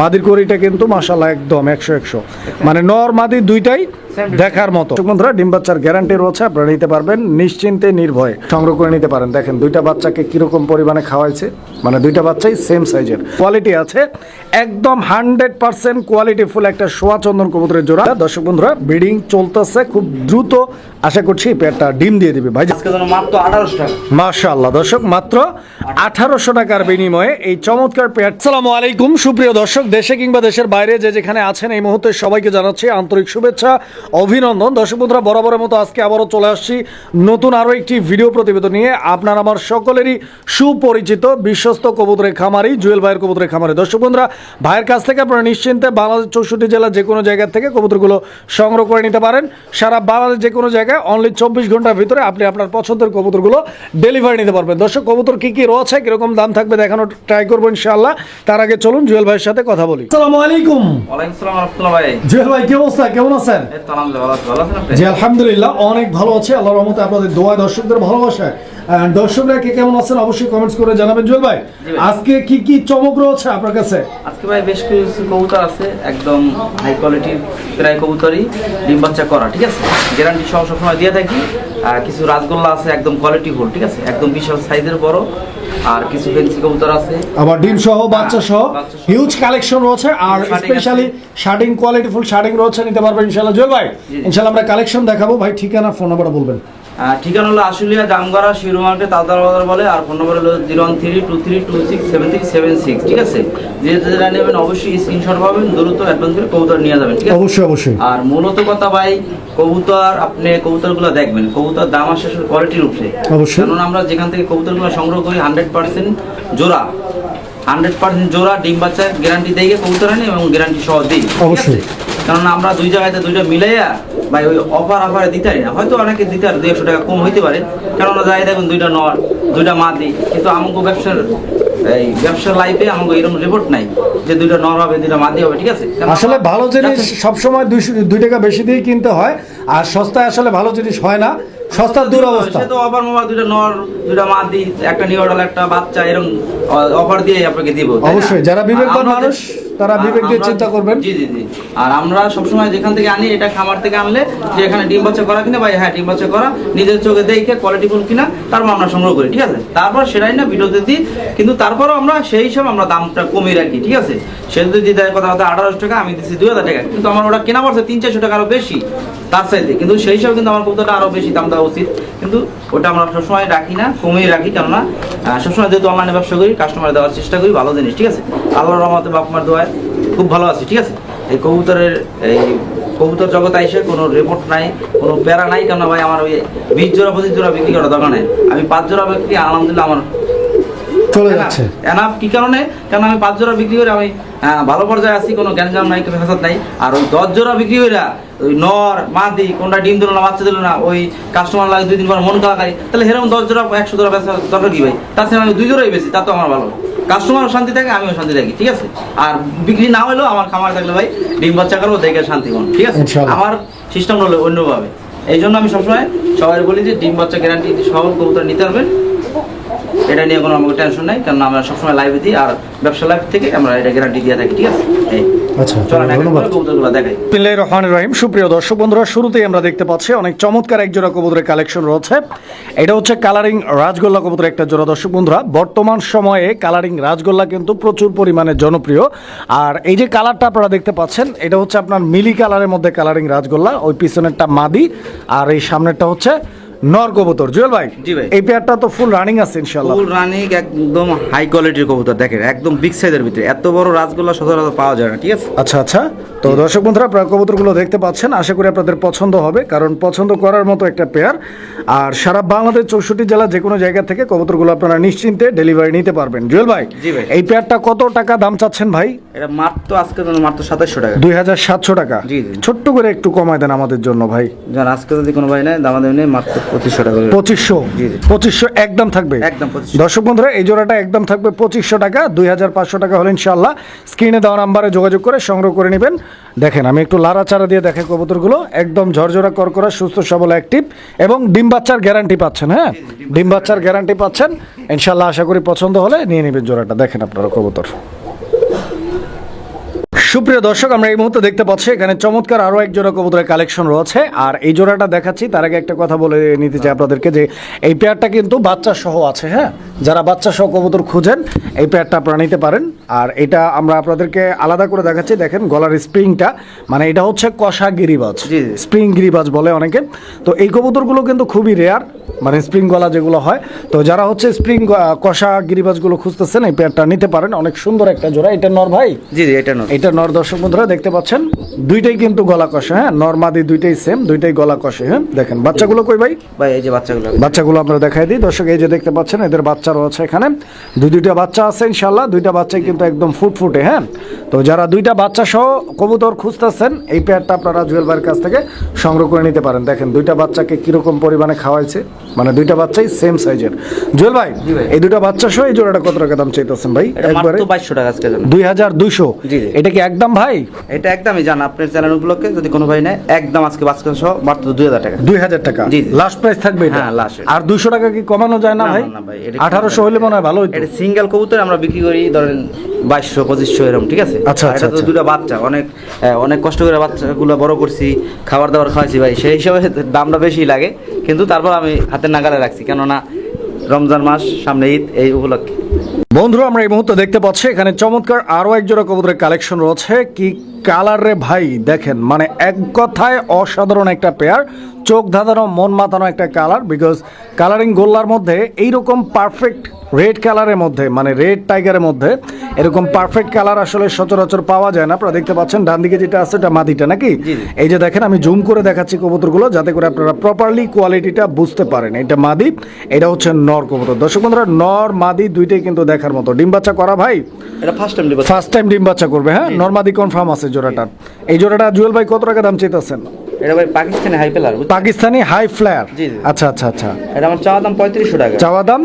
মাদির করিটা কিন্তু মাসাল্লাহ একদম একশো একশো। মানে নর মাদি দুইটাই দেখার মতো। দর্শক বন্ধুরা ডিম বাচ্চার গ্যারান্টি রয়েছে আপনারা নিতে পারবেন নিশ্চিন্তে নির্ভয়ে সংগ্রহ করে নিতে পারেন। দেখেন দুইটা বাচ্চাকে কীরকম পরিমাণে খাওয়াইছে মানে দুইটা বাচ্চাই সেম সাইজের কোয়ালিটি আছে একদম হান্ড্রেড পার্সেন্ট কোয়ালিটি ফুল একটা সোয়া চন্দন কবুতরের জোড়া। দর্শক বন্ধুরা ব্রিডিং চলতেছে খুব দ্রুত। আশা করছি এই পেয়ারটা ডিম দিয়ে দিবে। ভাই আজকে যেন মাত্র আঠারোশো টাকা। মাশাআল্লাহ। দর্শক মাত্র আঠারোশো টাকার বিনিময়ে এই চমৎকার পেয়ার। সালামু আলাইকুম। সুপ্রিয় দর্শক দেশে কিংবা দেশের বাইরে যে যেখানে আছেন এই মুহূর্তে সবাইকে জানাচ্ছি আন্তরিক শুভেচ্ছা অভিনন্দন। দর্শক বন্ধুরা বরাবরের মতো আজকে আবারও চলে আসছি নতুন আরও একটি ভিডিও প্রতিবেদন নিয়ে। আপনার আমার সকলেরই সুপরিচিত বিশ্বস্ত কবুতরের খামারি জুয়েল ভাইয়ের কবুতরের খামারি। দর্শক বন্ধুরা ভাইয়ের কাছ থেকে আপনারা নিশ্চিন্তে বাংলাদেশ চৌষট্টি জেলার যে কোনো জায়গা থেকে কবুতরগুলো সংগ্রহ করে নিতে পারেন। সারা বাংলাদেশ যে কোনো জায়গায় অনলি চব্বিশ ঘণ্টার ভিতরে আপনি আপনার পছন্দের কবুতরগুলো ডেলিভারি নিতে পারবেন। দর্শক কবুতর কি কি রয়েছে কীরকম দাম থাকবে দেখানো ট্রাই করব ইনশাআল্লাহ। তার আগে চলুন জুয়েল ভাইয়ের সাথে কথা বলি। আসসালামু আলাইকুম। ওয়ালাইকুম সালাম রহমতুল্লাহ ভাই। জুয়েল ভাই কি অবস্থা? কেমন আছেন? জি আলহামদুলিল্লাহ অনেক ভালো আছে। আল্লাহ রহমতে আপনাদের দোয়া দর্শকদের ভালোবাসায় দর্শকরা কে কেমন আছেন অবশ্যই কমেন্টস করে জানাবেন। জুয়েল ভাই আজকে কি কি চমক রয়েছে আপনার কাছে? আজকে ভাই বেশ কিছু কবুতর আছে একদম হাই কোয়ালিটির প্রায় কবুতরই ডিম বাচ্চা করা ঠিক আছে? গ্যারান্টি সহ সবসময় দিয়ে থাকি। কিছু রাজগোল্লা আছে একদম কোয়ালিটি ফুল ঠিক আছে? একদম বিশাল সাইজের বড় আর কিছু ফেন্সি কবুতর আছে। আবার ডিম সহ বাচ্চা সহ হিউজ কালেকশন রয়েছে আর স্পেশালি শার্টিং কোয়ালিটি ফুল শার্টিং রয়েছে নিতে পারবেন ইনশাআল্লাহ। জয় ভাই। ইনশাআল্লাহ আমরা কালেকশন দেখাবো। ভাই ঠিকানা ফোন নাম্বার বলবেন। ঠিকানা হলো আশুলিয়া জামগড়া শিরো মার্কেট তালদার বাজার বলে আর ফোন নম্বর হলো zero one three two three two six seven three seven six ঠিক আছে? যে যেটা নেবেন অবশ্যই স্ক্রিনশট পাবেন দ্রুত অ্যাডভান্স করে কবুতর নিয়ে যাবেন ঠিক আছে? অবশ্যই অবশ্যই। আর মূলত কথা ভাই কবুতর আপনি কবুতরগুলো দেখবেন কবুতর দাম আসে কোয়ালিটির উপরে। অবশ্যই। কারণ আমরা যেখান থেকে কবুতরগুলো সংগ্রহ করি হান্ড্রেড পার্সেন্ট জোড়া। হান্ড্রেড পার্সেন্ট জোড়া ডিম বাচ্চার গ্যারান্টি দিয়ে কবুতর আনি এবং গ্যারান্টি সহ দিই অবশ্যই। কারণ আমরা দুই জায়গাতে দুইটা মিলাইয়া ভাই ওই অফার অফারে দিতে পারি না। হয়তো অনেকে দিতে পারে দুই একশো টাকা কম হইতে পারে। কারণ যাই দেখুন দুইটা নর দুইটা মা দিই কিন্তু আমাকে ব্যবসার এই ব্যবসার লাইফে আমাকে এরকম রিপোর্ট নাই যে দুইটা নর হবে দুইটা মাদি হবে ঠিক আছে? আসলে ভালো জিনিস সবসময় দুইশো দুই টাকা বেশি দিয়ে কিনতে হয় আর সস্তায় আসলে ভালো জিনিস হয় না। সস্তার দুরবস্থা সে তো অফার মোবাইল নর মাদি একটা নিউডাল একটা বাচ্চা এরকম অফার দিয়ে আপনাকে দিব অবশ্যই, যারা বিবেকবান মানুষ, তারা বিবেক দিয়ে চিন্তা করবেন। জি জি জি। আর আমরা সবসময় যেখান থেকে আনি এটা খামার থেকে আনলে যে এখানে ডিম বাচ্চা করা কিনা ভাই হ্যাঁ ডিম বাচ্চা করা নিজের চোখে দেখে কোয়ালিটিফুল কিনা তারপর আমরা সংগ্রহ করি ঠিক আছে? তারপর সেটাই না ভিডিওতে দিই কিন্তু তারপরও আমরা সেই হিসাবে আমরা দামটা কমিয়ে রাখি ঠিক আছে? সে যদি দিয়ে কথা কথা আঠারোশো টাকা আমি দিচ্ছি দুই হাজার টাকা কিন্তু আমার ওটা কেনা পড়ছে তিন চারশো টাকা আরও বেশি তার চাইতে। কিন্তু সেই হিসাবে কিন্তু আমার কবুতরটা আরও বেশি দাম দেওয়া উচিত। কিন্তু ওটা আমরা সবসময় রাখি না, কমিয়ে রাখি। কেননা সবসময় যেহেতু অনলাইনে ব্যবসা করি কাস্টমার দেওয়ার চেষ্টা করি, ভালো জিনিস, ঠিক আছে? আল্লাহ রহমতে বাপ দোয়ায় খুব ভালো আছি, ঠিক আছে? এই কবুতরের, এই কবুতর জগতে এসে কোনো রিপোর্ট নাই, কোনো প্যারা নাই। কেন ভাই, আমার ওই বিশ জোড়া, পঁচিশ জোড়া বিক্রি করার দোকানে আমি পাঁচ জোড়া বিক্রি, আলহামদুলিল্লাহ আমার চলে যাচ্ছে। এনাফ কি কারণে? কেন আমি পাঁচ জোড়া বিক্রি করে আমি ভালো পর্যায়ে আছি কোনো নাই কোনো ফেসাদ নাই। আর ওই দশ জোড়া বিক্রি করে ওই নর মাদি কোনটা ডিম দিল না বাচ্চা দিল না ওই কাস্টমার লাগে দুই দিন পর মন কালাকারি তাহলে সেরকম দশ জোড়া একশো জোড়া বেচা দরকার কি ভাই? তার সাথে আমি দুই জোড়াই বেশি তা তো আমার ভালো। কাস্টমারও শান্তি থাকে আমিও শান্তি থাকি ঠিক আছে? আর বিক্রি না হলেও আমার খামার থাকলে ভাই ডিম বাচ্চা করব দেখে শান্তি কোন ঠিক আছে? আমার সিস্টেম হলো অন্যভাবে। এই জন্য আমি সবসময় সবাই বলি যে ডিম বাচ্চা গ্যারান্টি সহ কবুতর নিতে পারবেন। এটা নিয়ে কোনো আমাকে টেনশন নাই কারণ আমরা সবসময় লাইভে দিই আর ব্যবসা লাইভ থেকে আমরা এটা গ্যারান্টি দিয়ে থাকি ঠিক আছে? আচ্ছা চলেন এক এক ধন্যবাদ করে কবুতরগুলো দেখাই। বিসমিল্লাহ রহমান রহিম। সুপ্রিয় দর্শক বন্ধুরা শুরুতেই আমরা দেখতে পাচ্ছি অনেক চমৎকার এক জোড়া কবুতরের কালেকশন রয়েছে। এটা হচ্ছে কালারিং রাজগোল্লা কবুতরের একটা জোড়া দর্শক বন্ধুরা। বর্তমান সময়ে কালারিং রাজগোল্লা কিন্তু প্রচুর পরিমাণে জনপ্রিয়। আর এই যে কালারটা আপনারা দেখতে পাচ্ছেন এটা হচ্ছে আপনার মিলি কালারের মধ্যে কালারিং রাজগোল্লা। ওই পিছনেরটা মাদি আর এই সামনেরটা হচ্ছে নর কবুতর। জুয়েল ভাই জি ভাই। এই পেয়ারটা তো ফুল রানিং আছে ফুল রানিং একদম হাই কোয়ালিটির কবুতর দেখেন একদম বিগ সাইজের ভিতরে। এত বড় রাজগোল্লা সচরাচর পাওয়া যায় না ঠিক আছে? আচ্ছা আচ্ছা। তো দর্শক বন্ধুরা আপনারা কবুতরগুলো দেখতে পাচ্ছেন আশা করি আপনাদের পছন্দ হবে কারণ পছন্দ করার মতো একটা পেয়ার আর সারা বাংলাদেশ চৌষট্টি জেলা যে কোনো জায়গা থেকে কবুতরগুলো আপনারা নিশ্চিন্তে ডেলিভারি নিতে পারবেন। জুয়েল ভাই জি ভাই। এই পেয়ারটা কত টাকা দাম চাচ্ছেন ভাই? এটা মাত্র আজকে মাত্র সাতাশশো টাকা। দুই হাজার সাতশো টাকা। জি। ছোট্ট করে একটু কমায় দেন আমাদের জন্য ভাই। আজকে যদি কোনো ভাই নেয় দামা নেই মাত্র পঁচিশশো টাকা। পঁচিশশো? একদম থাকবে? একদম 2500 দর্শক বন্ধুরা এই জোড়াটা একদম থাকবে পঁচিশশো টাকা দুই হাজার পাঁচশো টাকা হলে ইনশাল্লাহ স্ক্রিনে দেওয়া নাম্বারে যোগাযোগ করে সংগ্রহ করে নেবেন। দেখেন আমি একটু লাড়া চারা দিয়ে দেখে কবুতরগুলো। একদম ঝরঝরা করকরা সুস্থ সবল অ্যাক্টিভ এবং ডিম বাচ্চার গ্যারান্টি পাচ্ছেন হ্যাঁ? ডিম বাচ্চার গ্যারান্টি পাচ্ছেন। ইনশাল্লাহ আশা করি পছন্দ হলে নিয়ে নেবেন জোড়াটা। দেখেন আপনারা কবুতর। সুপ্রিয় দর্শক, আমরা এই মুহূর্তে দেখতে পাচ্ছি, এখানে চমৎকার আরও এক জোড়া কবুতরের কালেকশন রয়েছে। আর এই জোড়াটা দেখাচ্ছি, তার আগে একটা কথা বলে নিতে চাই আপনাদেরকে যে, এই পেয়ারটা কিন্তু বাচ্চা সহ আছে হ্যাঁ? যারা বাচ্চা সহ কবুতর খুঁজেন এই পেয়ারটা আপনারা নিতে পারেন। আর এটা আমরা আপনাদেরকে আলাদা করে দেখাচ্ছি। দেখেন গলার স্প্রিংটা মানে এটা হচ্ছে কষা গিরিবাজ। স্প্রিং গিরিবাজ বলে অনেকে। তো এই কবুতরগুলো কিন্তু খুবই রেয়ার মানে স্প্রিং গলা যেগুলো হয়। তো যারা হচ্ছে স্প্রিং কষা গিরিবাজগুলো খুঁজতেছেন এই পেয়ারটা নিতে পারেন। অনেক সুন্দর একটা জোড়া। এটা নর ভাই? জি জি এটা নয় এটা নর দর্শক বন্ধুরা দেখতে পাচ্ছেন? দুইটাই কিন্তু গলা কষে হ্যাঁ? নর্মাদি দুইটাই সেম দুইটাই গলা কষে হ্যাঁ? দেখেন বাচ্চাগুলো কই ভাই? ভাই এই যে বাচ্চাগুলো। বাচ্চাগুলো আমরা দেখাই দিই। দর্শক এই যে দেখতে পাচ্ছেন এদের বাচ্চা রয়েছে এখানে। দুই দুইটা বাচ্চা আছে ইনশাল্লাহ দুইটা বাচ্চাই কিন্তু একদম ফুটফুটে হ্যাঁ? তো যারা দুইটা বাচ্চা সহ কবুতর খুঁজতেছেন এই পেয়ারটা আপনারা জুয়েল ভাইয়ের কাছ থেকে সংগ্রহ করে নিতে পারেন। দেখেন দুইটা বাচ্চাকে কীরকম পরিমাণে খাওয়াইছে মানে দুইটা বাচ্চাই সেম সাইজের জুয়েল ভাই এই দুইটা বাচ্চা সহ এই জোড়াটা কত টাকা দাম চাইতেছেন ভাই? একবারে? বাইশশো টাকা আজকে দুই হাজার দুইশো। এটা কি একদম ভাই? এটা একদমই জান আপনার চ্যানেল উপলক্ষে যদি কোনো ভাই নেয় একদম আজকে বাচ্চা সহ মাত্র দুই হাজার টাকা। দুই হাজার টাকা। লাস্ট প্রাইস থাকবে এটা? হ্যাঁ, last। আর দুইশো টাকা কি কমানো যায় না ভাই? এটা আঠারোশো হলে মনে হয় ভালো এটা সিঙ্গেল কবুতর আমরা বিক্রি করি ধরেন বাইশশো পঁচিশশো এরকম ঠিক আছে? আচ্ছা, আচ্ছা, এটা তো আচ্ছা। দুটো বাচ্চা অনেক অনেক কষ্ট করে বাচ্চাগুলো বড় করছি খাবার দাবার খাওয়াইছি ভাই সেই হিসাবে দামটা বেশি লাগে কিন্তু তারপর আমি হাতের নাগালে রাখছি কেননা রমজান মাস সামনে ঈদ এই উপলক্ষে। বন্ধুরা আমরা এই মুহূর্তে দেখতে পাচ্ছি এখানে চমৎকার আরও এক জোড়া কবুতরের কালেকশন রয়েছে। কি কালার রে ভাই দেখেন মানে এক কথায় অসাধারণ একটা পেয়ার চোখ ধাঁধানো মন মাতানো একটা কালার বিকজ কালারিং গোল্লার মধ্যে এইরকম পারফেক্ট রেড কালারের মধ্যে মানে রেড টাইগারের মধ্যে এরকম পারফেক্ট কালার আসলে সচরাচর পাওয়া যায় না। আপনারা দেখতে পাচ্ছেন ডান দিকে যেটা আছে এটা মাদিটা নাকি। এই যে দেখেন আমি জুম করে দেখাচ্ছি কবুতরগুলো যাতে করে আপনারা প্রপারলি কোয়ালিটিটা বুঝতে পারেন। এটা মাদি এটা হচ্ছে নর কবুতর। দর্শক বন্ধুরা নর মাদি দুইটাই কিন্তু দেখার মতো। ডিম বাচ্চা করা ভাই? এটা ফার্স্ট টাইম ফার্স্ট টাইম ডিম বাচ্চা করবে হ্যাঁ? নর মাদি কনফার্ম আছে জোড়াটার এই জোড়াটা জুয়েল ভাই কত টাকা দাম চাইতেছেন? এটা ভাই Pakistani high flyer Pakistani high flyer জি। আচ্ছা আচ্ছা আচ্ছা। এটা আমার চাওয়া দাম পঁয়ত্রিশশো টাকা। চাওয়া দাম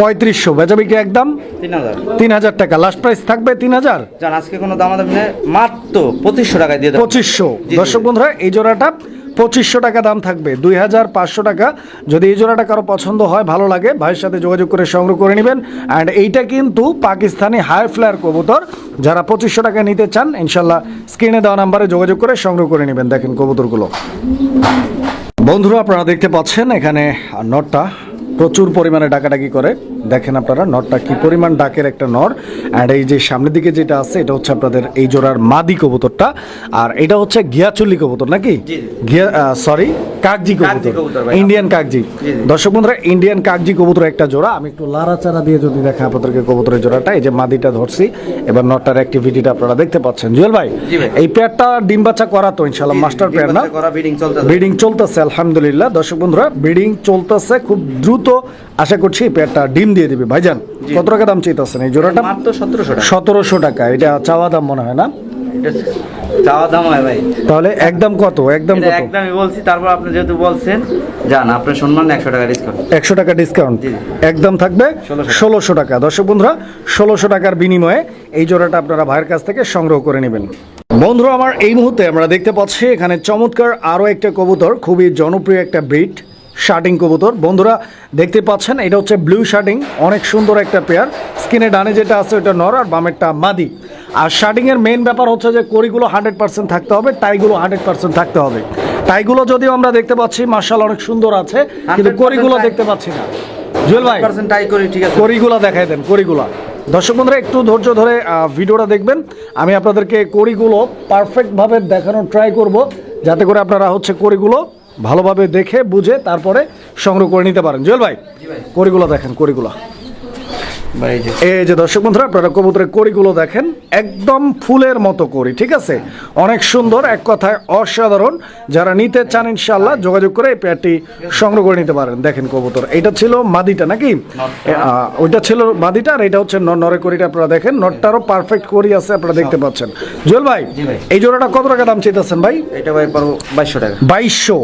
পঁয়ত্রিশশো। বেচাবি কি একদম? তিন হাজার। তিন হাজার টাকা। লাস্ট প্রাইস থাকবে তিন হাজার? জান আজকে কোনো দাম দাম মাত্র পঁচিশশো টাকায় দিয়ে পঁচিশশো। দর্শক বন্ধুরা এই জোড়াটা পঁচিশশো টাকা দাম থাকবে, দুই হাজার পাঁচশো টাকা। যদি এই জোড়াটা কারও পছন্দ হয়, ভালো লাগে, ভাইয়ের সাথে যোগাযোগ করে সংগ্রহ করে নেবেন। অ্যান্ড এইটা কিন্তু পাকিস্তানি হাই ফ্লায়ার কবুতর, যারা পঁচিশশো টাকা নিতে চান, ইনশাল্লাহ স্ক্রিনে দেওয়া নাম্বারে যোগাযোগ করে সংগ্রহ করে নেবেন। দেখেন কবুতরগুলো। বন্ধুরা, আপনারা দেখতে পাচ্ছেন, এখানে নটটা প্রচুর পরিমাণে ডাকাডাকি করে। দেখেন আপনারা নটটা কি পরিমাণ ডাকের একটা নর। আর এই যে সামনের দিকে যেটা আছে এটা হচ্ছে আপনাদের এই জোড়ার মাদি কবুতরটা। আর এটা হচ্ছে গিয়াচুল্লি কবুতর নাকি। গিয়া সরি কাকজি কবুতর। ইন্ডিয়ান কাকজি। দর্শক বন্ধুরা ইন্ডিয়ান কাকজি কবুতর একটা জোড়া। আমি একটু লাড়াচাড়া দিয়ে যদি দেখা আপনাদেরকে কবুতরের জোড়াটা এই যে মাদিটা ধরছি। এবার নটটার অ্যাক্টিভিটিটা আপনারা দেখতে পাচ্ছেন। জুয়েল ভাই এই পেয়ারটা ডিম বাচ্চা করা তো ইনশাল্লাহ মাস্টার পেয়ার না? ব্রিডিং চলতেছে। আলহামদুলিল্লাহ। দর্শক বন্ধুরা ব্রিডিং চলতেছে খুব দ্রুত আশা করছি এই পেয়ারটা ডিম দিয়ে দিবে। ভাইজান কত টাকা দাম চাইতেছেন এই জোড়াটা? মাত্র সতেরোশো টাকা। এটা চাওয়া দাম মনে হয় না? চাওয়া দাম হয় ভাই। তাহলে একদম কত? একদম কত? একদমই বলছি তারপর আপনি যেহেতু বলছেন আপনার সম্মান একশো টাকা ডিসকাউন্ট একশো টাকা ডিসকাউন্ট। একদম থাকবে ষোলোশো টাকা। দর্শক বন্ধুরা ষোলোশো টাকার বিনিময়ে এই জোড়াটা আপনারা ভাইয়ের কাছ থেকে সংগ্রহ করে নেবেন। বন্ধুরা আমার এই মুহূর্তে আমরা দেখতে পাচ্ছি এখানে চমৎকার আরও একটা কবুতর খুবই জনপ্রিয় একটা ব্রিড। শার্টিং কবুতর। বন্ধুরা দেখতে পাচ্ছেন এটা হচ্ছে ব্লু শার্টিং অনেক সুন্দর একটা পেয়ার স্কিনে ডানে যেটা আছে ওটা নর আর বামেরটা মাদি। আর শার্টিং এর মেইন ব্যাপার হচ্ছে যে কড়িগুলো হান্ড্রেড পার্সেন্ট থাকতে হবে টাইগুলো হান্ড্রেড পার্সেন্ট থাকতে হবে। টাইগুলো যদিও আমরা দেখতে পাচ্ছি মার্শাল অনেক সুন্দর আছে কিন্তু 100% কড়িগুলো দেখতে পাচ্ছি না। জুয়েল ভাই ট্রাই করি ঠিক আছে। কড়িগুলা দেখাই দেন কড়িগুলা দর্শক বন্ধুরা একটু ধৈর্য ধরে ভিডিওটা দেখবেন। আমি আপনাদেরকে কড়িগুলো পারফেক্টভাবে দেখানোর ট্রাই করব যাতে করে আপনারা হচ্ছে কড়িগুলো ভালোভাবে দেখে বুঝে তারপরে সংগ্রহ করে নিতে পারেন। জুয়েল ভাই করিগুলো দেখেন করিগুলো এই যে এই যে দর্শক বন্ধুরা আপনারা কবুতরের করিগুলো দেখেন। একদম ফুলের মতো করি ঠিক আছে? অনেক সুন্দর এক কথায় অসাধারণ। যারা নিতে চান ইনশাল্লাহ যোগাযোগ করে এই পেয়ারটি সংগ্রহ করে নিতে পারেন। দেখেন কবুতর এটা ছিল মাদিটা নাকি? ওইটা ছিল মাদিটা আর এটা হচ্ছে নরে করিটা আপনারা দেখেন। নটটারও পারফেক্ট করি আছে আপনারা দেখতে পাচ্ছেন। জুয়েল ভাই এই জোড়াটা কত টাকা দাম চাইতেছেন ভাই? এটা ভাই বাইশশো টাকা। বাইশশো।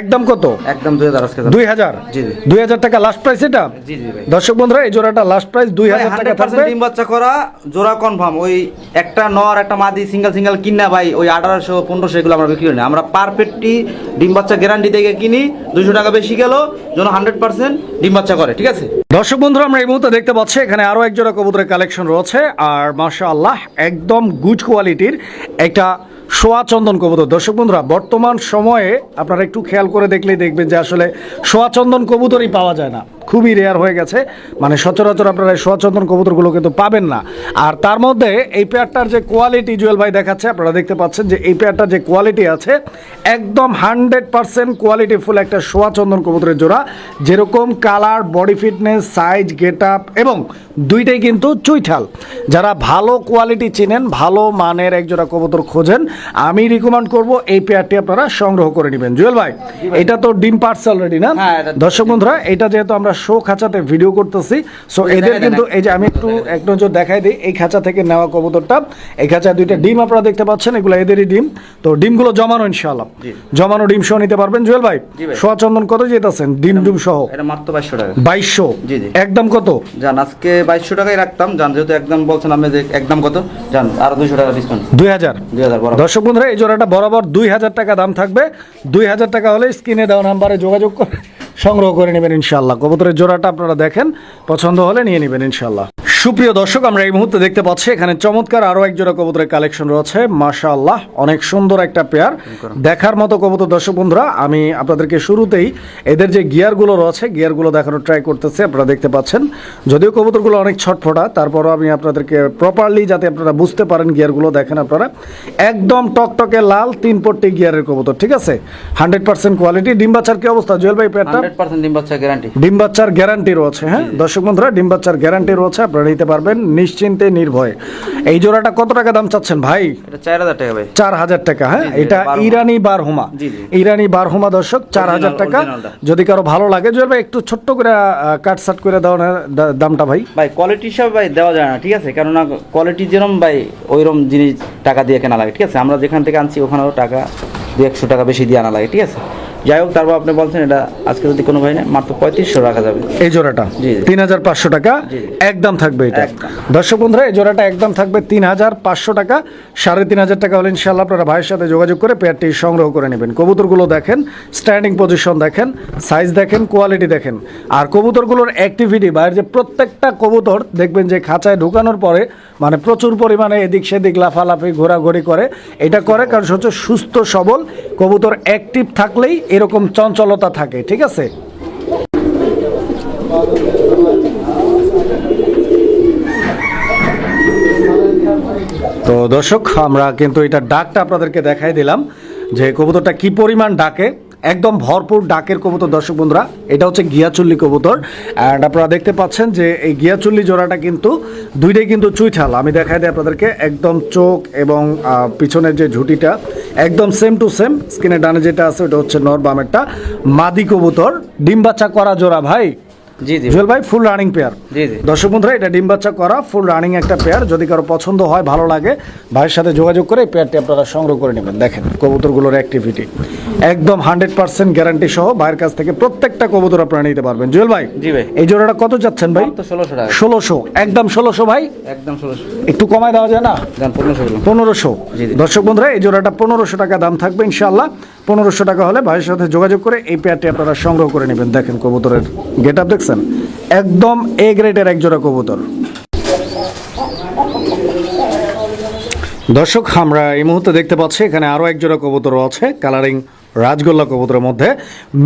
একদম কত? একদম দুই হাজার দুই হাজার। দুই হাজার টাকা লাস্ট প্রাইস এটা? দর্শক বন্ধুরা এই জোড়াটা লাস্ট প্রাইস দুই হাজার টাকা থাকবে। ডিম বাচ্চা করা জোড়া কনফার্ম ওই ওই একটা নর, একটা মাদি সিঙ্গেল সিঙ্গেল কিনা ভাই, ওই আঠারোশো, পনেরোশো এগুলো আমরা বিক্রি করি আমরা আমরা পেটটি ডিম বাচ্চা গ্যারান্টি থেকে কিনি দুশো টাকা বেশি গেল, যেন হান্ড্রেড পার্সেন্ট ডিম বাচ্চা করে, ঠিক আছে? দর্শক বন্ধুরা, আমরা এই মুহূর্তে দেখতে পাচ্ছি, এখানে আরও একজোড়া কবুতরের কালেকশন রয়েছে, আর মাসা আল্লাহ একদম গুড কোয়ালিটির একটা সোয়া চন্দন কবুতর। দর্শক বন্ধুরা, বর্তমান সময়ে আপনারা একটু খেয়াল করে দেখলেই দেখবেন যে আসলে সোয়া চন্দন কবুতরই পাওয়া যায় না। খুবই রেয়ার হয়ে গেছে। মানে সচরাচর আপনারা সোয়া চন্দন কবুতরগুলো কিন্তু পাবেন না। আর তার মধ্যে এই পেয়ারটার যে কোয়ালিটি জুয়েল ভাই দেখাচ্ছে, আপনারা দেখতে পাচ্ছেন যে এই পেয়ারটার যে কোয়ালিটি আছে, একদম হান্ড্রেড পার্সেন্ট কোয়ালিটি ফুল একটা সোয়া চন্দন কবুতরের জোড়া। যেরকম colour body fitness size get up এবং দুইটাই কিন্তু চুইঠাল। যারা ভালো কোয়ালিটি চিনেন, ভালো মানের এক জোড়া কবুতর খোঁজেন আমি রিকমেন্ড করব এই পেয়ারটি আপনারা সংগ্রহ করে নেবেন। জুয়েল ভাই এটা তো ডিম পার্টস অলরেডি না? হ্যাঁ, দর্শক বন্ধুরা এটা যেহেতু আমরা শো খাঁচাতে ভিডিও করতেছি সো এদের কিন্তু এই যে আমি একটু এক নজর দেখাই দিই এই খাঁচা থেকে নেওয়া কবুতরটা। এই খাঁচায় দুইটা ডিম আপনারা দেখতে পাচ্ছেন এগুলো এদেরই ডিম। তো ডিমগুলো জমানো ইনশাআল্লাহ। জমানো ডিম সহ নিতে পারবেন জুয়েল ভাই? জি ভাই। সোয়া চন্দন কত যেতেছেন? ডিম ডিম সহ? এটা মাত্র বাইশশো টাকা। বাইশশো। একদম কত? যান আজকে বাইশশো টাকাই রাখতাম। যান যেহেতু একদম বলছেন আমি যে একদম কত যান আরও দুশো টাকা ডিসকাউন্ট দুই হাজার। দুই হাজার দর্শক বন্ধুরা, এই জোড়াটা বরাবর দুই হাজার টাকা দাম থাকবে। দুই হাজার টাকা হলে স্ক্রিনে দেওয়া নাম্বারে যোগাযোগ করে সংগ্রহ করে নেবেন ইনশাল্লাহ কবুতরের জোড়াটা আপনারা দেখেন, পছন্দ হলে নিয়ে নেবেন ইনশাল্লাহ সুপ্রিয় দর্শক আমরা এই মুহূর্তে দেখতে পাচ্ছি এখানে চমৎকার আরও এক জোড়া কবুতরের কালেকশন রয়েছে। মাশাআল্লাহ অনেক সুন্দর একটা পেয়ার। দেখার মতো কবুতর দর্শক বন্ধুরা আমি আপনাদেরকে শুরুতেই এদের যে গিয়ারগুলো রয়েছে গিয়ারগুলো দেখানোর ট্রাই করতেছে আপনারা দেখতে পাচ্ছেন। যদিও কবুতরগুলো অনেক ছটফটা তারপরও আমি আপনাদেরকে প্রপারলি যাতে আপনারা বুঝতে পারেন গিয়ারগুলো দেখেন আপনারা। একদম টকটকে লাল তিন পট্টি গিয়ারের কবুতর ঠিক আছে? Hundred percent quality. ডিম্বাচার কি অবস্থা জুয়েল ভাই পেয়ারটা? হান্ড্রেড পার্সেন্ট ডিম বাচ্চা গ্যারান্টি ডিম গ্যারান্টি রয়েছে হ্যাঁ? দর্শক বন্ধুরা ডিম বাচ্চার গ্যারান্টি রয়েছে আপনারা নিতে পারবেন নিশ্চিন্তে নির্ভয়ে। এই জোড়াটা কত টাকা দাম চাচ্ছেন ভাই? চার হাজার টাকা ভাই। চার হাজার টাকা হ্যাঁ? এটা ইরানি বারহুমা। ইরানি বারহুমা দর্শক চার হাজার টাকা। যদি কারও ভালো লাগে জুয়েল ভাই একটু ছোট্ট করে কাট সাট করে দেওয়া দামটা ভাই। ভাই কোয়ালিটি হিসাবে ভাই দেওয়া যায় না ঠিক আছে? কেননা কোয়ালিটি যেরকম ভাই ওইরকম জিনিস টাকা দিয়ে কেনা লাগে ঠিক আছে? আমরা যেখান থেকে আনছি ওখানেও টাকা দু একশো টাকা বেশি দিয়ে আনা লাগে ঠিক আছে? যাই হোক তারপর আপনি বলছেন এটা আজকে যদি কোনো ভাই নেই মাত্র পঁয়ত্রিশশো রাখা যাবে। এই জোড়াটা। তিন হাজার পাঁচশো টাকা। একদম থাকবে এটা। দর্শক বন্ধুরা এই জোড়াটা একদম থাকবে তিন হাজার পাঁচশো টাকা। সাড়ে তিন হাজার টাকা হলে ইনশাল্লাহ আপনারা ভাইয়ের সাথে যোগাযোগ করে পেয়ারটি সংগ্রহ করে নেবেন। কবুতরগুলো দেখেন স্ট্যান্ডিং পজিশন দেখেন সাইজ দেখেন কোয়ালিটি দেখেন। আর কবুতরগুলোর অ্যাক্টিভিটি বাইরের যে প্রত্যেকটা কবুতর দেখবেন যে খাঁচায় ঢুকানোর পরে মানে প্রচুর পরিমাণে এদিক সেদিক লাফালাফি ঘোরাঘুরি করে। এটা করে কারণ হচ্ছে সুস্থ সবল। কবুতর অ্যাক্টিভ থাকলেই এরকম চঞ্চলতা থাকে, ঠিক আছে? তো দর্শক, আমরা কিন্তু এটা ডাকটা আপনাদেরকে দেখাই দিলাম যে কবুতরটা কি পরিমাণ ডাকে। একদম ভরপুর ডাকের কবুতর, দর্শক বন্ধুরা। এটা হচ্ছে গিয়াচুল্লি কবুতর। অ্যান্ড আপনারা দেখতে পাচ্ছেন যে এই গিয়াচুল্লি জোড়াটা কিন্তু দুইটাই কিন্তু চুইঠাল। আমি দেখাই দিই আপনাদেরকে, একদম চোখ এবং পিছনের যে ঝুঁটিটা, একদম সেম টু সেম স্কিনের ডানে যেটা আছে, ওটা হচ্ছে নর বামেরটা। মাদি কবুতর, ডিম বাচ্চা করা জোড়া ভাই। জি জি। জুয়েল ভাই ফুল রানিং পেয়ার জি জি। দর্শক বন্ধুরা এটা ডিম বাচ্চা করা ফুল রানিং একটা পেয়ার যদি কারও পছন্দ হয় ভালো লাগে ভাইয়ের সাথে যোগাযোগ করে এই পেয়ারটি আপনারা সংগ্রহ করে নেবেন। দেখেন কবুতরগুলোর অ্যাক্টিভিটি একদম হান্ড্রেড পার্সেন্ট গ্যারান্টি সহ ভাইয়ের কাছ থেকে প্রত্যেকটা কবুতর আপনারা নিতে পারবেন। জুয়েল ভাই জি ভাই। এই জোড়াটা কত যাচ্ছেন ভাই? ষোলোশো টাকা। ষোলোশো। একদম ষোলোশো ভাই? একদম ষোলোশো। একটু কমায় দেওয়া যায় না? পনেরোশো। দর্শক বন্ধুরা এই জোড়াটা পনেরোশো টাকা দাম থাকবে ইনশাল্লাহ পনেরোশো টাকা হলে ভাইয়ের সাথে যোগাযোগ করে এই পেয়ারটি আপনারা সংগ্রহ করে নেবেন। দেখেন কবুতরের গেট আপ দেখছেন? একদম এ গ্রেডের এক জোড়া কবুতর। দর্শক আমরা এই মুহূর্তে দেখতে পাচ্ছি এখানে আরও একজোড়া কবুতর আছে কালারিং রাজগোল্লা কবুতরের মধ্যে।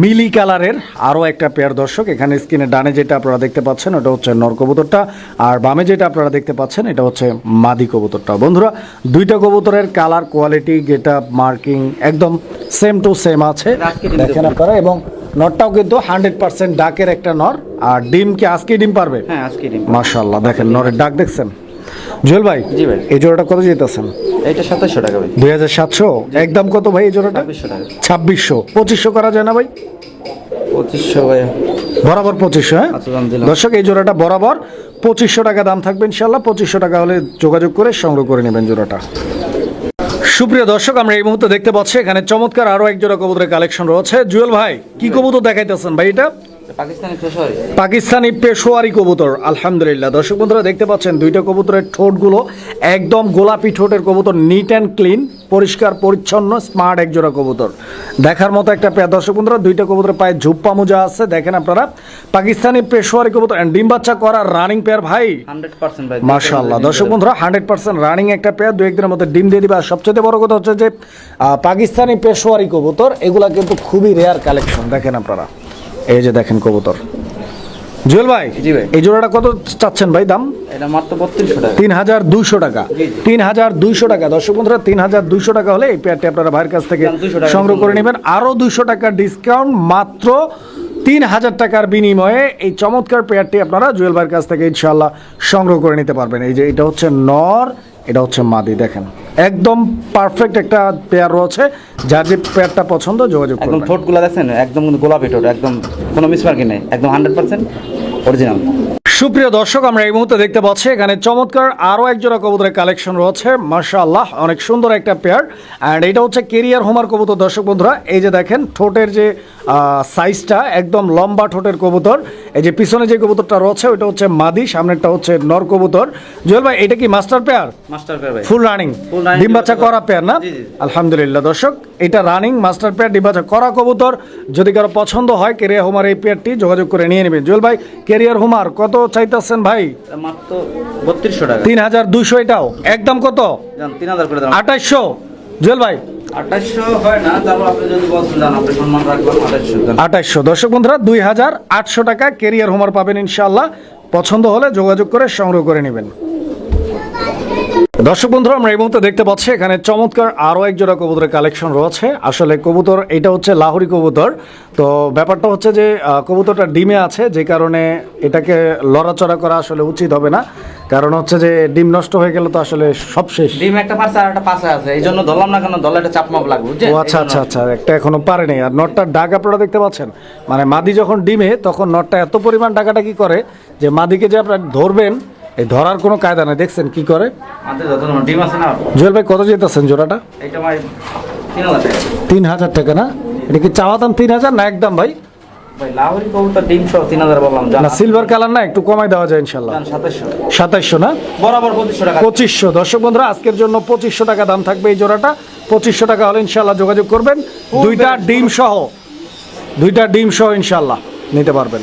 মিলি কালারের আরও একটা পেয়ার দর্শক এখানে স্ক্রিনে ডানে যেটা আপনারা দেখতে পাচ্ছেন ওটা হচ্ছে নর কবুতরটা আর বামে যেটা আপনারা দেখতে পাচ্ছেন এটা হচ্ছে মাদি কবুতরটা। বন্ধুরা দুইটা কবুতরের colour quality get up marking একদম সেম টু সেম আছে। দেখেন আপনারা এবং নরটাও কিন্তু হান্ড্রেড পার্সেন্ট ডাকের একটা নর। আর ডিম কি আজকে ডিম পারবে? হ্যাঁ আজকে ডিম মাশাল্লাহ দেখেন নরের ডাক দেখছেন। জুয়েল ভাই জি ভাই। এই জোড়াটা কত যেতেছেন এইটা সাতাশশো টাকা ভাই। দুই হাজার সাতশো? একদম কত ভাই এই জোড়াটা? ছাব্বিশশো টাকা। ছাব্বিশশো। পঁচিশশো করা যায় না ভাই? পঁচিশশো ভাই। বরাবর পঁচিশশো হ্যাঁ? আচ্ছা। দর্শক এই জোড়াটা বরাবর পঁচিশশো টাকা দাম থাকবে ইনশাল্লাহ পঁচিশশো টাকা হলে যোগাযোগ করে সংগ্রহ করে নেবেন জোড়াটা। সুপ্রিয় দর্শক আমরা এই মুহূর্তে দেখতে পাচ্ছি এখানে চমৎকার আরও এক জোড়া কবুতরের কালেকশন রয়েছে। জুয়েল ভাই কি কবুতর দেখাইতেছেন ভাই এটা? পাকিস্তানি পেশোয়ারি? কবুতর আলহামদুলিল্লাহ। দর্শক বন্ধুরা দেখতে পাচ্ছেন দুইটা কবুতরের ঠোঁটগুলো একদম গোলাপি ঠোঁটের কবুতর নিট অ্যান্ড ক্লিন পরিষ্কার পরিচ্ছন্ন স্মার্ট একজোড়া কবুতর। দেখার মতো একটা পেয়ার। দর্শক বন্ধুরা দুইটা কবুতরের পায়ে ঝুপ্পা মোজা আছে। দেখেন আপনারা পাকিস্তানি পেশোয়ারি কবুতর ডিম বাচ্চা করা রানিং পেয়ার ভাই। মাশাআল্লাহ। দর্শক বন্ধুরা হান্ড্রেড পার্সেন্ট রানিং একটা পেয়ার দু একদিনের মধ্যে ডিম দিয়ে দিবে। আর সবচেয়ে বড় কথা হচ্ছে যে পাকিস্তানি পেশোয়ারি কবুতর এগুলা কিন্তু খুবই রেয়ার কালেকশন দেখেন আপনারা। এই যে দেখেন কবুতর। জুয়েল ভাই জি ভাই। এই জোড়াটা কত চাচ্ছেন ভাই দাম? এটা মাত্র বত্রিশশো টাকা। তিন হাজার দুইশো টাকা। তিন হাজার দুইশো টাকা। দর্শক বন্ধুরা তিন হাজার দুইশো টাকা হলে এই পেয়ারটি আপনারা ভাইয়ের কাছ থেকে 200 টাকা সংগ্রহ করে নেবেন। আরও দুইশো টাকা ডিসকাউন্ট মাত্র তিন হাজার টাকার বিনিময়ে এই চমৎকার পেয়ারটি আপনারা জুয়েল ভাইয়ের কাছ থেকে ইনশাল্লাহ সংগ্রহ করে নিতে পারবেন। এই যে এটা হচ্ছে নর এটা হচ্ছে মাদি দেখেন। একদম পারফেক্ট একটা পেয়ার রয়েছে। যার যে পেয়ারটা পছন্দ যোগাযোগ একদম ঠোঁটগুলো দেখছেন একদম গোলাপি ঠোঁট একদম কোনো মিসমার্কি নেই একদম হান্ড্রেড পার্সেন্ট অরিজিনাল সুপ্রিয় দর্শক আমরা এই মুহূর্তে দেখতে পাচ্ছি এখানে চমৎকার আরও একজোড়া কবুতরের কালেকশন রয়েছে। মার্শাল্লাহ অনেক সুন্দর একটা পেয়ার অ্যান্ড এটা হচ্ছে কেরিয়ার হোমার কবুতর দর্শক বন্ধুরা এই যে দেখেন ঠোঁটের যে সাইজটা একদম লম্বা ঠোঁটের কবুতর। এই যে পিছনে যে কবুতরটা রয়েছে ওটা হচ্ছে মাদি সামনেরটা হচ্ছে নর কবুতর। জুয়েল ভাই এটা কি মাস্টার পেয়ার? মাস্টার পেয়ার ভাই। Full running. ডিম বাচ্চা করা পেয়ার না। আলহামদুলিল্লাহ। দর্শক এটা রানিং মাস্টার পেয়ার ডিম বাচ্চা করা কবুতর। যদি কারও পছন্দ হয় কেরিয়ার হোমার এই পেয়ারটি যোগাযোগ করে নিয়ে নেবেন। জুয়েল ভাই কেরিয়ার হোমার কত চাইতেছেন ভাই? মাত্র বত্রিশশো টাকা। তিন হাজার দুইশো এটাও। একদম কত? জান তিন হাজার আঠাইশশো। জুয়েল ভাই। আঠাশশো হয় দর্শক বন্ধুরা দুই হাজার আটশো টাকা কেরিয়ার হোমার পাবেন ইনশাল্লাহ পছন্দ হলে যোগাযোগ করে সংগ্রহ করে নেবেন। দর্শক বন্ধুরা আমরা এই মুহূর্তে দেখতে পাচ্ছি এখানে চমৎকার আরও এক জোড়া কবুতরের কালেকশন রয়েছে। আসলে কবুতর এটা হচ্ছে লাহোরি কবুতর। তো ব্যাপারটা হচ্ছে যে কবুতরটা ডিমে আছে যে কারণে এটাকে লড়াচড়া করা আসলে উচিত হবে না। কারণ হচ্ছে যে ডিম নষ্ট হয়ে গেলে তো আসলে সব শেষ। ডিম একটা পাশে আর একটা পাশে আছে এই জন্য ধরলাম না কেন দলে একটা চাপ মাপ লাগবে ও আচ্ছা আচ্ছা আচ্ছা একটা এখনও পারেনি আর নটটার ডাক আপনারা দেখতে পাচ্ছেন? মানে মাদি যখন ডিমে তখন নটটা এত পরিমাণ ডাকাটা কি করে যে মাদিকে যে আপনার ধরবেন এই ধরার কোনো কায়দা নেই দেখছেন কি করে? না? জুয়েল ভাই কত যেতেছেন জোড়াটা? তিন হাজার টাকা। না? এটা কি চাওয়া দাম তিন হাজার না একদম ভাই? সিলভার কালার না একটু কমাই দেওয়া যায় ইনশাল্লাহ সাতাইশশো না? বরাবর পঁচিশশো টাকা। পঁচিশশো। দর্শক বন্ধুরা আজকের জন্য পঁচিশশো টাকা দাম থাকবে এই জোড়াটা। পঁচিশশো টাকা হলে ইনশাল্লাহ যোগাযোগ করবেন। দুইটা ডিম সহ। দুইটা ডিম সহ ইনশাল্লাহ নিতে পারবেন।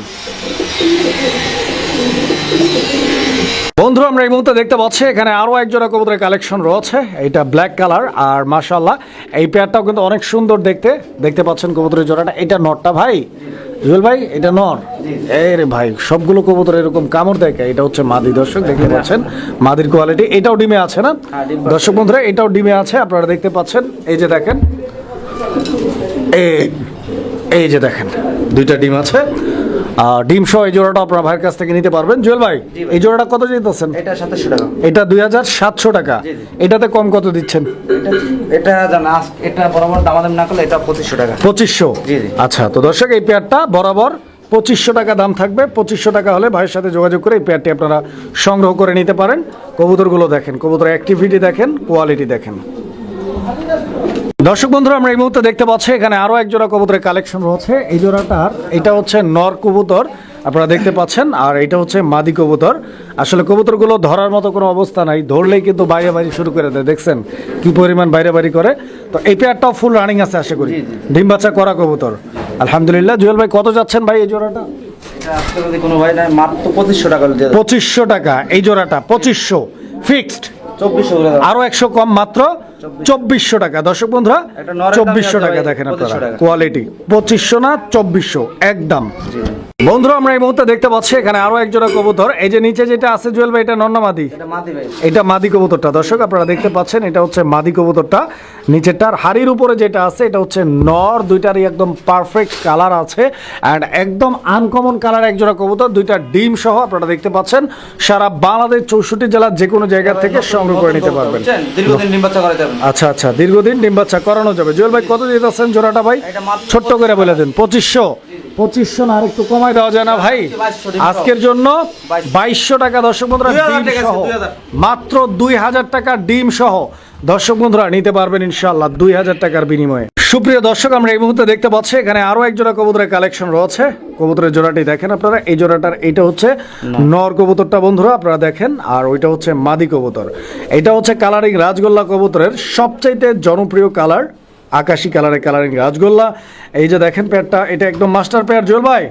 বন্ধুরা আমরা এই মুহূর্তে দেখতে পাচ্ছি এখানে আরও এক জোড়া কবুতরের কালেকশন রয়েছে। এটা ব্ল্যাক কালার আর মাশাল্লাহ এই পেয়ারটাও কিন্তু অনেক সুন্দর দেখতে। দেখতে পাচ্ছেন কবুতরের জোড়াটা। এটা নটটা ভাই? জুয়েল ভাই এটা নর এই রে ভাই সবগুলো কবুতর এরকম কামড় দেখে এটা হচ্ছে মাদি। দর্শক দেখতে পাচ্ছেন মাদির কোয়ালিটি এটাও ডিমে আছে না? হ্যাঁ, দর্শক বন্ধুরা এটাও ডিমে আছে আপনারা দেখতে পাচ্ছেন। এই যে দেখেন। এই এই যে দেখেন দুইটা ডিম আছে। ডিম সহ এই জোড়াটা আপনার ভাইয়ের কাছ থেকে নিতে পারবেন। জুয়েল ভাই এই জোড়াটা কত যেতেছেন এটা সাতাশশো টাকা। এটা দুই হাজার সাতশো টাকা। এটাতে কম কত দিচ্ছেন? এটা বরাবর দামাদাম না করলে এটা পঁচিশশো টাকা। পঁচিশশো? জি, জি। আচ্ছা তো দর্শক এই পেয়ারটা বরাবর পঁচিশশো টাকা দাম থাকবে। পঁচিশশো টাকা হলে ভাইয়ের সাথে যোগাযোগ করে এই পেয়ারটি আপনারা সংগ্রহ করে নিতে পারেন। কবুতরগুলো দেখেন কবুতর অ্যাক্টিভিটি দেখেন কোয়ালিটি দেখেন। দর্শক বন্ধুরা আমরা এই মুহূর্তে দেখতে পাচ্ছি এখানে আরও এক জোড়া কবুতরের কালেকশন রয়েছে। এই জোড়াটার এটা হচ্ছে নর কবুতর আপনারা দেখতে পাচ্ছেন আর এটা হচ্ছে মাদি কবুতর। আসলে কবুতরগুলো ধরার মতো কোনো অবস্থা নাই ধরলেই কিন্তু বাইরে বাইরে শুরু করে দেয় দেখছেন কি পরিমাণ বাইরে বাইরে করে। তো এই পেয়ারটাও ফুল রানিং আছে আশা করি। ডিম বাচ্চা করা কবুতর। আলহামদুলিল্লাহ জুয়েল ভাই কত যাচ্ছেন ভাই এই জোড়াটা? পঁচিশশো টাকা এই জোড়াটা পঁচিশশো ফিক্সড চব্বিশশো আরও একশো কম মাত্র। চব্বিশশো। টাকা। দর্শক বন্ধুরা চব্বিশশো টাকা দেখেন আপনারা। কোয়ালিটি পঁচিশশো না চব্বিশশো একদম। বন্ধুরা আমরা এই মুহূর্তে দেখতে পাচ্ছি এখানে আরও একজোড়া কবুতর। এই যে নিচে যেটা আছে জুয়েল ভাই এটা এটা মাদি এটা মাদি কবুতরটা। দর্শক আপনারা দেখতে পাচ্ছেন এটা হচ্ছে মাদি কবুতরটা। নিচেরটার হাড়ির উপরে যেটা আছে এটা হচ্ছে নর। দুইটারই একদম পারফেক্ট কালার আছে। অ্যান্ড একদম আনকমন কালার একজোড়া কবুতর। দুইটা ডিম সহ আপনারা দেখতে পাচ্ছেন সারা বাংলাদেশ চৌষট্টি জেলার যে কোনো জায়গা থেকে সংগ্রহ করে নিতে পারবেন। দীর্ঘদিন বাচ্চা করাতে পারবেন আচ্ছা আচ্ছা দীর্ঘদিন ডিম বাচ্চা করানো যাবে। জুয়েল ভাই কত দিতেছেন জোড়াটা ভাই? ছোট্ট করে বলে দেন পঁচিশশো। পঁচিশশো না আর একটু কমাই দেওয়া যায় না ভাই। 2200 ডিম সহ। আজকের জন্য বাইশশো টাকা দর্শক বন্ধুরা ডিম সহ। মাত্র দুই হাজার টাকা ডিম সহ। দর্শক বন্ধুরা নিতে পারবেন ইনশাল্লাহ দুই হাজার টাকার বিনিময়ে। সুপ্রিয় দর্শক আমরা এই মুহূর্তে দেখতে পাচ্ছি এখানে আরও এক জোড়া কবুতরের কালেকশন রয়েছে। কবুতরের জোড়াটি দেখেন আপনারা এই জোড়াটার এটা হচ্ছে নর। কবুতরটা বন্ধুরা আপনারা দেখেন আর ওইটা হচ্ছে মাদি কবুতর। এটা হচ্ছে কালারিং রাজগোল্লা কবুতরের সবচাইতে জনপ্রিয় কালার আকাশি কালারের কালারিং রাজগোল্লা এই যে দেখেন পেয়ারটা এটা একদম মাস্টার পেয়ার জুয়েল ভাই?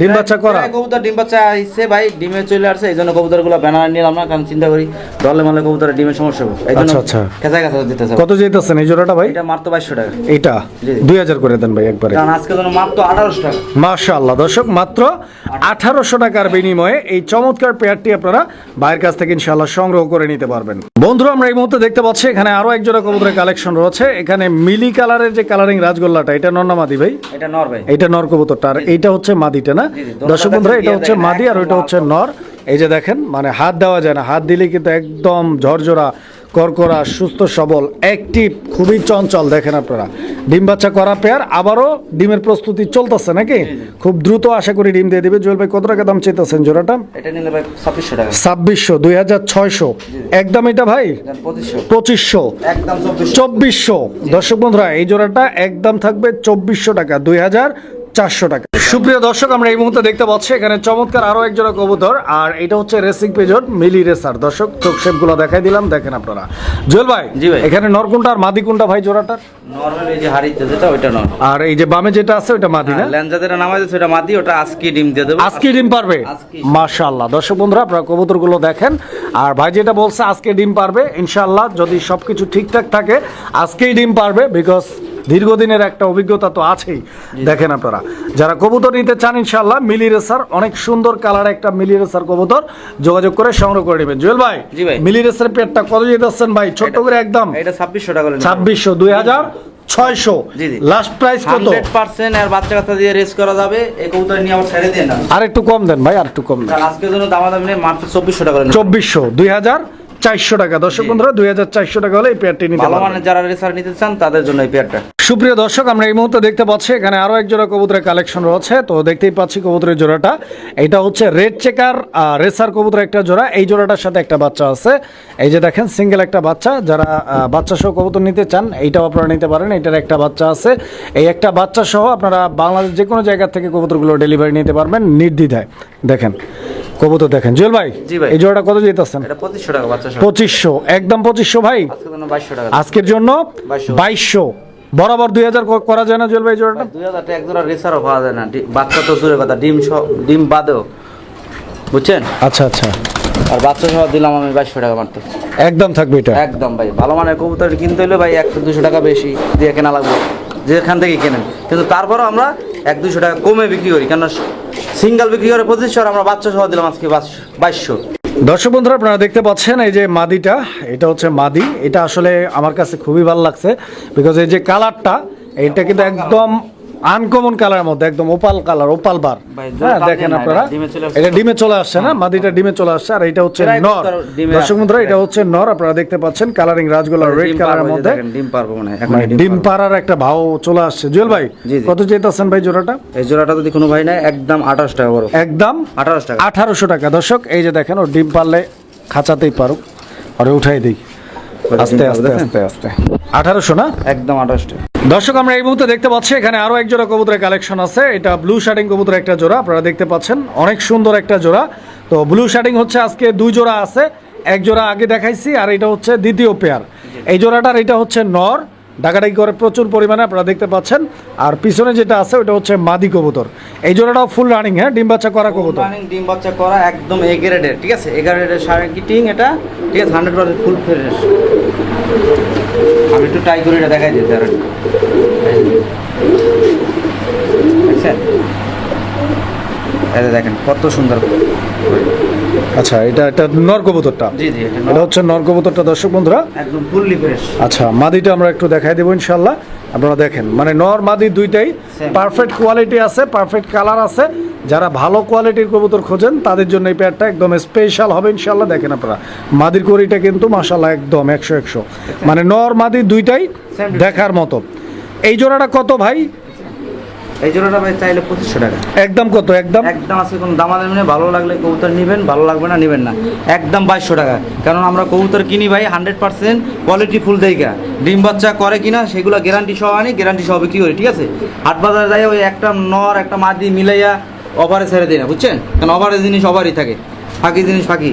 ডিম বাচ্চা করা। কবুতর ডিম বাচ্চা আইছে ভাই ডিমে চলে আসছে এই জন্য কবুতরগুলো ব্যানার নিলাম না কারণ চিন্তা করি দলে মালে কবুতরের ডিমের সমস্যা হবে। আচ্ছা, আচ্ছা। খেঁচা খেঁচা দিতে হবে কত যেতেছেন এই জোড়াটা ভাই? এটা মাত্র বাইশশো টাকা। এটা জি, জি। দুই হাজার করে দেন ভাই একবারে। কারণ আজকে জন্য মাত্র আঠারোশো টাকা। মাশাআল্লাহ দর্শক মাত্র আঠারোশো টাকার বিনিময়ে এই চমৎকার পেয়ারটি আপনারা বাইরের কাছ থেকে ইনশাআল্লাহ সংগ্রহ করে নিতে পারবেন। বন্ধুরা আমরা এই মুহূর্তে দেখতে পাচ্ছি এখানে আরও এক জোড়া কবুতরের কালেকশন রয়েছে। এখানে মিলি কালারের যে কালারিং রাজগোল্লাটা এটা নর না মাদি ভাই? এটা নর ভাই। এটা নর কবুতরটা। আর এইটা হচ্ছে মাদিটা না? দর্শক বন্ধুরা এটা হচ্ছে মাদি আর ওইটা হচ্ছে নর। এই যে দেখেন মানে হাত দেওয়া যায় না। হাত দিলে কিন্তু একদম ঝরঝরা করকরা সুস্থ সবল অ্যাক্টিভ খুবই চঞ্চল দেখেন আপনারা। ডিম বাচ্চা করা পেয়ার আবারও ডিমের প্রস্তুতি চলতেছে নাকি? খুব দ্রুত আশা করি ডিম দিয়ে দিবে। জুয়েল ভাই কত টাকা দাম চাইতেছেন জোড়াটা? এটা নিলে ভাই ছাব্বিশশো টাকা। ছাব্বিশশো দুই হাজার ছয়শো। একদম এটা ভাই? পঁচিশশো। একদম চব্বিশশো। দর্শক বন্ধুরা এই জোড়াটা একদম থাকবে চব্বিশশো টাকা দুই হাজার চারশো টাকা। সুপ্রিয় দর্শক আমরা এই মুহূর্তে দেখতে পাচ্ছি এখানে চমৎকার আরও এক জোড়া কবুতর আর এটা হচ্ছে রেসিং পেজর মিলি রেসার দর্শক চোখ শেপগুলো দেখাই দিলাম দেখেন আপনারা। জুয়েল ভাই জি ভাই। এখানে নরকুনটা আর মাদি কোনটা ভাই জোড়াটার? নর্মাল এই যে হাড়িতে যেটা ওইটা নর আর এই যে বামে যেটা আছে ওটা মাদি না? ল্যাঞ্জা যেটা নামাই দিচ্ছে ওটা মাদি ওটা আজকে ডিম দিয়ে দেবো। আজকে ডিম পারবে? মাশাআল্লাহ। দর্শক বন্ধুরা আপনারা কবুতরগুলো দেখেন। আর ভাই যেটা বলছে আজকে ডিম পারবে ইনশাআল্লাহ। যদি সবকিছু ঠিকঠাক থাকে আজকেই ডিম পারবে বিকজ দীর্ঘদিনের একটা অভিজ্ঞতা তো আছেই। দেখেন আপনারা। যারা কবুতর নিতে চান ইনশাআল্লাহ মিলি রেসার অনেক সুন্দর কালার একটা মিলি রেসার কবুতর যোগাযোগ করে সংগ্রহ করে নেবেন। জুয়েল ভাই। মিলি রেসার পেটটা কত যেতেছেন ভাই? ছোট্ট করে একদম। এটা ছাব্বিশশো টাকা করে ছাব্বিশশো দুই হাজার ছয়শো। লাস্ট প্রাইস কত? পার্সেন্ট আর বাচ্চা কাচ্চা দিয়ে রেস করা যাবে। এই কবুতর নিয়ে আবার ছেড়ে আর একটু কম দেন ভাই আর একটু কম দেন। আজকের জন্য দামাদামি নেই মাত্র চব্বিশশো টাকা। চব্বিশশো দুই হাজার চারশো টাকা। দর্শক বন্ধুরা দুই হাজার চারশো টাকা হলে এই পেয়ারটি নিতে পারবেন। যারা রেসার নিতে চান তাদের জন্য এই পেয়ারটা সুপ্রিয় দর্শক আমরা এই মুহূর্তে দেখতে পাচ্ছি এখানে আরও এক জোড়া কবুতরের কালেকশন রয়েছে। তো দেখতেই পাচ্ছি কবুতরের জোড়াটা। এটা হচ্ছে রেড চেকার রেসার কবুতরের একটা জোড়া। এই জোড়াটার সাথে একটা বাচ্চা আছে। এই যে দেখেন সিঙ্গেল একটা বাচ্চা। যারা বাচ্চা সহ কবুতর নিতে চান এইটাও আপনারা নিতে পারেন। এটার একটা বাচ্চা আছে। এই একটা বাচ্চা সহ আপনারা বাংলাদেশ যে কোনো জায়গা থেকে কবুতরগুলো ডেলিভারি নিতে পারবেন নির্দ্বিধায়। দেখেন কবুতর দেখেন। জুয়েল ভাই জি ভাই। এই জোড়াটা কত যেতেছেন পঁচিশশো একদম পঁচিশশো ভাই। আজকের জন্য বাইশশো টাকা আজকের জন্য বাইশশো। বাইশশো। বরাবর দুই হাজার করা যায় না জুয়েল ভাই জোড়াটা? দুই হাজার এক জোড়া রেসারও পাওয়া যায় না। বাচ্চা তো দূরের কথা ডিম ডিম বাদেও। বুঝছেন? আচ্ছা আচ্ছা। আর বাচ্চা সহ দিলাম আমি বাইশশো টাকা মাত্র। একদম থাকবে এটা? একদম ভাই ভালো মানের কবুতর কিনতে হলে ভাই একশো দুশো টাকা বেশি দিয়ে কেনা লাগবে। যেখান থেকে কেনেন। কিন্তু তারপরও আমরা এক দুশো টাকা কমে বিক্রি করি। কেন সিঙ্গেল বিক্রি করে পঁচিশশো আর আমরা বাচ্চা সহ দিলাম আজকে বাইশশো। দর্শক বন্ধুরা আপনারা দেখতে পাচ্ছেন এই যে মাদিটা এটা হচ্ছে মাদি। এটা আসলে আমার কাছে খুবই ভালো লাগছে বিকজ এই যে কালারটা এটা কিন্তু একদম আনকমন কালারের মধ্যে একদম ওপাল কালার ওপাল বার। হ্যাঁ দেখেন আপনারা। এটা ডিমে চলে আসছে। না? মাদিটা ডিমে চলে আসছে আর এটা হচ্ছে নর। দর্শক। বন্ধুরা এটা হচ্ছে নর আপনারা দেখতে পাচ্ছেন কালারিং রাজগোলা রেড কালারের মধ্যে। ডিম পারব মনে হয় এখন ডিম পাড়ার একটা ভাও চলে আসছে। জুয়েল ভাই। কত চেয়েছেন ভাই জোড়াটা? এই জোড়াটা যদি কোনো ভাই নাই একদম আঠাশ টাকা বড়। একদম আঠারোশো টাকা। আঠারোশো টাকা। দর্শক এই যে দেখেন ও ডিম পারলে খাঁচাতেই পারুক। আর উঠাই দিই। আস্তে আস্তে আস্তে আস্তে। আঠারোশো না? একদম আঠাশটা দর্শক আমরা এই মুহূর্তে দেখতে পাচ্ছি এখানে আরও এক জোড়া কবুতরের কালেকশন আছে। এটা ব্লু শার্টিং কবুতরের একটা জোড়া আপনারা দেখতে পাচ্ছেন। অনেক সুন্দর একটা জোড়া। তো ব্লু শার্টিং হচ্ছে আজকে দুই জোড়া আছে। এক জোড়া আগে দেখাইছি আর এটা হচ্ছে দ্বিতীয় পেয়ার এই জোড়াটার এটা হচ্ছে নর। ডাকাডাকি করে প্রচুর পরিমাণে আপনারা দেখতে পাচ্ছেন। আর পিছনে যেটা আছে ওটা হচ্ছে মাদি কবুতর। এই জোড়াটাও ফুল রানিং হ্যাঁ? ডিম বাচ্চা করা কবুতর। রানিং ডিম বাচ্চা করা একদম এ গ্রেডের ঠিক আছে? এ গ্রেডের সাড়ে কিটিং এটা? ঠিক আছে হান্ড্রেড পার্সেন্ট ফুল ফ্রেশ আমি একটু ট্রাই করি এটা দেখাই দিতে আর দেখেন কত সুন্দর। আচ্ছা এটা এটা নর কবুতরটা জি জি এটা হচ্ছে নর কবুতরটা দর্শক বন্ধুরা। একদম ফুললি ফ্রেশ। আচ্ছা মাদিটা আমরা একটু দেখাই দেবো ইনশাল্লাহ আপনারা দেখেন মানে নর মাদি দুইটাই পারফেক্ট কোয়ালিটি আছে পারফেক্ট কালার আছে। যারা ভালো কোয়ালিটির কবুতর খোঁজেন তাদের জন্য এই প্যাডটা একদম স্পেশাল হবে ইনশাল্লাহ দেখেন আপনারা মাদির করিটা কিন্তু মাসাল্লাহ একদম একশো একশো। মানে নর মাদি দুইটাই দেখার মতো। এই জোড়াটা কত ভাই? এই জোড়াটা ভাই চাইলে পঁচিশশো টাকা। একদম কত একদম? একদম আজকে কোনো দামাদামি নেই। ভালো লাগলে কবুতর নেবেন ভালো লাগবে না নেবেন না। একদম বাইশশো টাকা। কারণ আমরা কবুতর কিনি ভাই হান্ড্রেড পার্সেন্ট কোয়ালিটি ফুল দেইকা ডিম বাচ্চা করে কিনা সেগুলো গ্যারান্টি সহ আনি গ্যারান্টি সহ বিক্রি করি ঠিক আছে? হাট বাজারে যাই ওই একটা নর একটা মাদি মিলাইয়া ওভারে ছেড়ে দিই না বুঝছেন? কারণ ওভারের জিনিস অভারই থাকে। ফাঁকি জিনিস ফাঁকি।